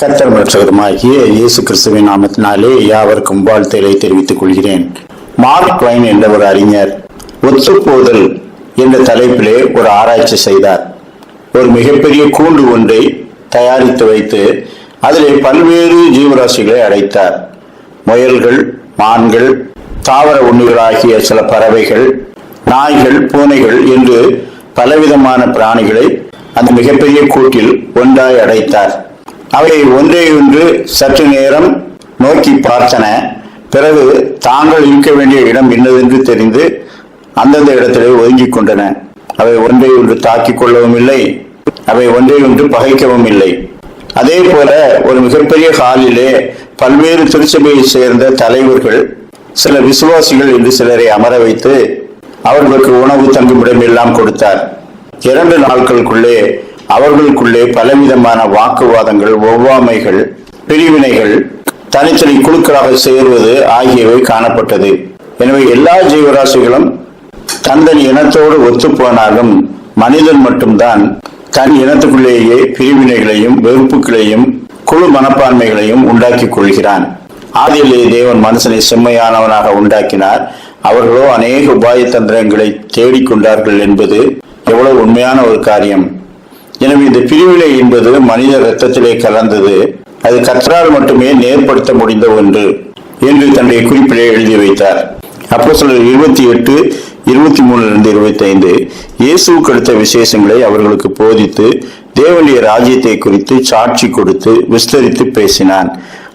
கர்த்தர் மற்றவருமாகிய இயேசு கிறிஸ்துவின் நாமத்தினாலே யாவருக்கும் வாழ்த்துகளை தெரிவித்துக் கொள்கிறேன். மார்க் ட்வைன் என்ற ஒரு அறிஞர் ஒத்துப்போதல் என்ற தலைப்பிலே ஒரு ஆராய்ச்சி செய்தார். ஒரு மிகப்பெரிய கூண்டு ஒன்றை தயாரித்து வைத்து அதிலே பல்வேறு ஜீவராசிகளை அடைத்தார். முயல்கள் மான்கள் தாவர உண்ணிகளாகிய சில பறவைகள் நாய்கள் பூனைகள் என்று பலவிதமான பிராணிகளை அந்த மிகப்பெரிய கூட்டில் ஒன்றாய் அடைத்தார். அவை ஒன்றே ஒன்று சற்று நேரம் நோக்கி பார்த்தன. பிறகு தாங்கள் இருக்க வேண்டிய இடம் என்னதென்று தெரிந்து அந்தந்த இடத்திலே ஒதுங்கிக் கொண்டன. அவை ஒன்றை ஒன்று தாக்கிக் கொள்ளவும் இல்லை. அவை ஒன்றை ஒன்று பகைக்கவும் இல்லை. அதே போல ஒரு மிகப்பெரிய ஹாலிலே பல்வேறு திருச்சபையை சேர்ந்த தலைவர்கள் சில விசுவாசிகள் என்று சிலரை அமர வைத்து அவர்களுக்கு உணவு தங்குமிடம் எல்லாம் கொடுத்தார். இரண்டு நாட்களுக்குள்ளே அவர்களுக்குள்ளே பலவிதமான வாக்குவாதங்கள் ஒவ்வாமைகள் பிரிவினைகள் தனித்தனி குழுக்களாக சேருவது ஆகியவை காணப்பட்டது. எனவே எல்லா ஜீவராசிகளும் தந்தன் இனத்தோடு ஒத்துப்போனாலும் மனிதன் மட்டும்தான் தன் இனத்துக்குள்ளேயே பிரிவினைகளையும் வெறுப்புகளையும் குழு மனப்பான்மைகளையும் உண்டாக்கிக் கொள்கிறான். ஆதியிலே தேவன் மனுஷனை செம்மையானவனாக உண்டாக்கினார். அவர்களோ அநேக உபாய தந்திரங்களை தேடிக்கொண்டார்கள் என்பது எவ்வளவு உண்மையான ஒரு காரியம். எனவே இந்த பிரிவினை என்பது மனித ரத்தத்திலே கலந்தது. அது கற்றால் மட்டுமே நேர்படுத்த முடிந்த ஒன்று என்று தன்னுடைய குறிப்பிலே எழுதி வைத்தார். அப்போ சிலர் இருபத்தி எட்டு இருபத்தி மூணுலிருந்து இருபத்தி ஐந்து. இயேசுவுக்கு அடுத்த விசேஷங்களை அவர்களுக்கு போதித்து தேவனுடைய ராஜ்யத்தை குறித்து சாட்சி கொடுத்து விஸ்தரித்து பேசினான்.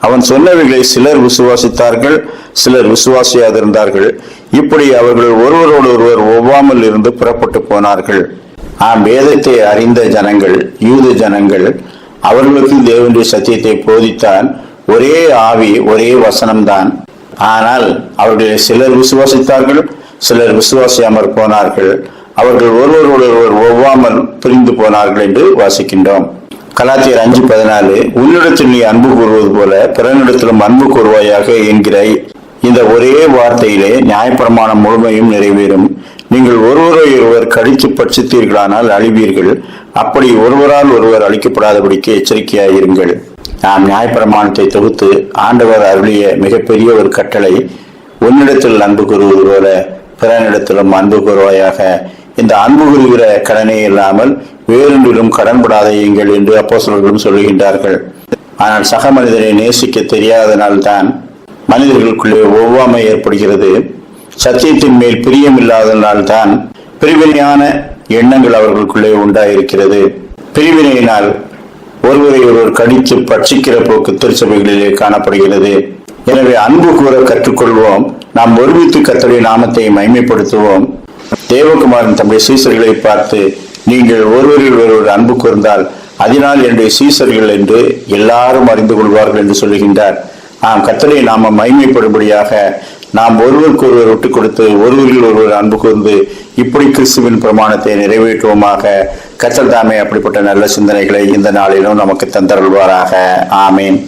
அவன் சொன்னவைகளை சிலர் விசுவாசித்தார்கள் சிலர் விசுவாசியாதிருந்தார்கள். இப்படி அவர்கள் ஒருவரோடு ஒருவர் ஒவ்வாமல் இருந்து புறப்பட்டு போனார்கள். வேதத்தை அறிந்த ஜனங்கள் யூத ஜனங்கள் அவர்களுக்கு தேவனுடைய சத்தியத்தை போதித்தான் ஒரே ஆவி ஒரே வசனம்தான். ஆனால் அவர்களில் சிலர் விசுவாசித்தார்கள் சிலர் விசுவாசியாமற் போனார்கள். அவர்கள் ஒருவரோடு ஒருவர் ஒவ்வாமல் பிரிந்து போனார்கள் என்று வாசிக்கின்றோம். கலாத்தியர் அஞ்சு பதினாலு உன்னிடத்தில் நீ அன்பு கூறுவது போல பிறனிடத்திலும் அன்பு கூறுவாயாக என்கிற இந்த ஒரே வார்த்தையிலே நியாயப்பிரமாணம் முழுமையும் நிறைவேறும். நீங்கள் ஒருவரை ஒருவர் கழித்து பட்சித்தீர்களானால் அழிவீர்கள். அப்படி ஒருவரால் ஒருவர் அழிக்கப்படாதபடிக்கு எச்சரிக்கையாயிருங்கள் நாம் நியாயப்பிரமாணத்தை தொகுத்து ஆண்டவர் அருளிய மிகப்பெரிய ஒரு கட்டளை உன்னிடத்தில் அன்பு கூறுவது போல பிறனிடத்திலும் அன்பு கூறுவாயாக. இந்த அன்பு கூறுகிற கடனே இல்லாமல் வேறொன்றிலும் கடன்படாதையுங்கள் என்று அப்போசலர்களும் சொல்லுகின்றார்கள். ஆனால் சக மனிதனை நேசிக்க தெரியாதனால்தான் மனிதர்களுக்குள்ளே ஒவ்வாமை ஏற்படுகிறது. சத்தியத்தின் மேல் பிரியமில்லாதனால்தான் பிரிவினையான எண்ணங்கள் அவர்களுக்குள்ளே உண்டாயிருக்கிறது. பிரிவினையினால் ஒருவரை ஒருவர் கடித்து பட்சிக்கிற போக்கு திருச்சபைகளிலே காணப்படுகிறது. எனவே அன்பு கூற கற்றுக்கொள்வோம். நாம் ஒருமித்து கத்தருடைய நாமத்தை மைமைப்படுத்துவோம் தேவகுமாரன் தம்முடைய சீசர்களை பார்த்து நீங்கள் ஒருவரில் ஒருவர் அன்பு கூர்ந்தால் அதனால் என்னுடைய சீசர்கள் என்று எல்லாரும் அறிந்து கொள்வார்கள் என்று சொல்லுகின்றார். ஆம் கத்தரை நாம மைமைப்படும்படியாக நாம் ஒருவருக்கு ஒருவர் விட்டுக் கொடுத்து ஒருவரில் ஒருவர் அன்பு கூர்ந்து இப்படி கிறிஸ்துவின் பிரமாணத்தை நிறைவேற்றுவோமாக. கத்தல் தாமே அப்படிப்பட்ட நல்ல சிந்தனைகளை இந்த நாளிலும் நமக்கு தந்தருள்வாராக. ஆமேன்.